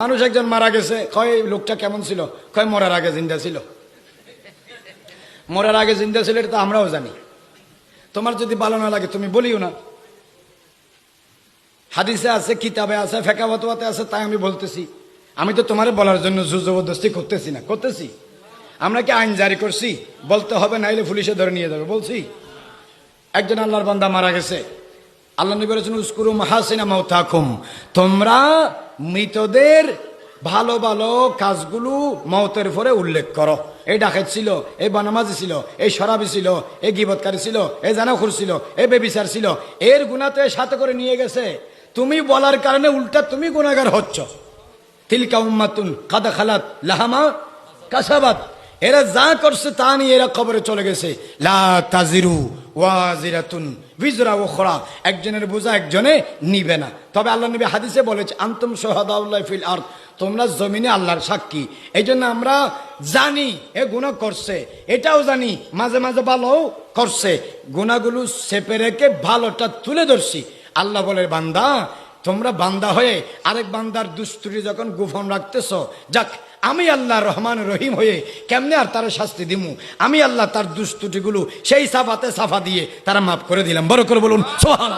মানুষ একজন মারা গেছে, কয় লোকটা কেমন ছিল? কয়, মরার আগে জিন্দা ছিল। মরার আগে জিন্দা ছিল এটা তো আমরাও জানি। তোমার যদি ভালো না লাগে, তুমি বলিও না। হাদিসে আছে, কিতাবে আছে, ফেকাবতোয়াতে আছে, তাই আমি বলতেছি। আমি তো তোমার বলার জন্য জবরদস্তি করতেছি না। করতেছি। আমরা কি আইন জারি করছি? বলতে হবে, নাইলে পুলিশে ধরে নিয়ে যাবে। বলছি, একজন আল্লাহর বান্দা মারা গেছে। আল্লাহ নবী বলেছেন, উস্কুরু মাহাসিনা মাউতাকুম তোমরা মৃতদের ভালো ভালো কাজগুলো মতের পরে উল্লেখ করো। এই ডাকে ছিল, এই বনমাজি ছিল, এই শরাবি ছিল, এই গিবৎকারী ছিল এ জানাখুর ছিল এ বেবিচার ছিল, এর গুণা তো সাথে করে নিয়ে গেছে। তুমি বলার কারণে উল্টা তুমি গুণাগার হচ্ছ। তিলকা উম্মাতুন কাদা খালাত লাহামা কাসাবাত। এরা যা করছে তা নিয়ে এরা খবরে চলে গেছে। লা একজনের বোঝা একজনে নিবে না। তবে আল্লাহ নবী হাদিসে বলেছে, আন্তম সোহাদাউল্লাহ ফিল আর তোমরা জমিনে আল্লাহর সাক্ষী। এই জন্য আমরা জানি, এ গুণা করছে। এটাও জানি, মাঝে মাঝে ভালো করছে। গুণাগুলো সেপে রেখে ভালোটা তুলে ধরছি। আল্লাহ বলে, বান্দা তোমরা বান্দা হয়ে আরেক বান্দার দুস্তুরি যখন গোপন রাখতেছ, যাক, আমি আল্লাহ রহমান রহিম হয়ে কেমনে আর তারা শাস্তি দিমু? আমি আল্লাহ তার দুস্তুটিগুলো সেই সাফাতে সাফা দিয়ে তারা মাফ করে দিলাম। বড় করে বলুন সোহান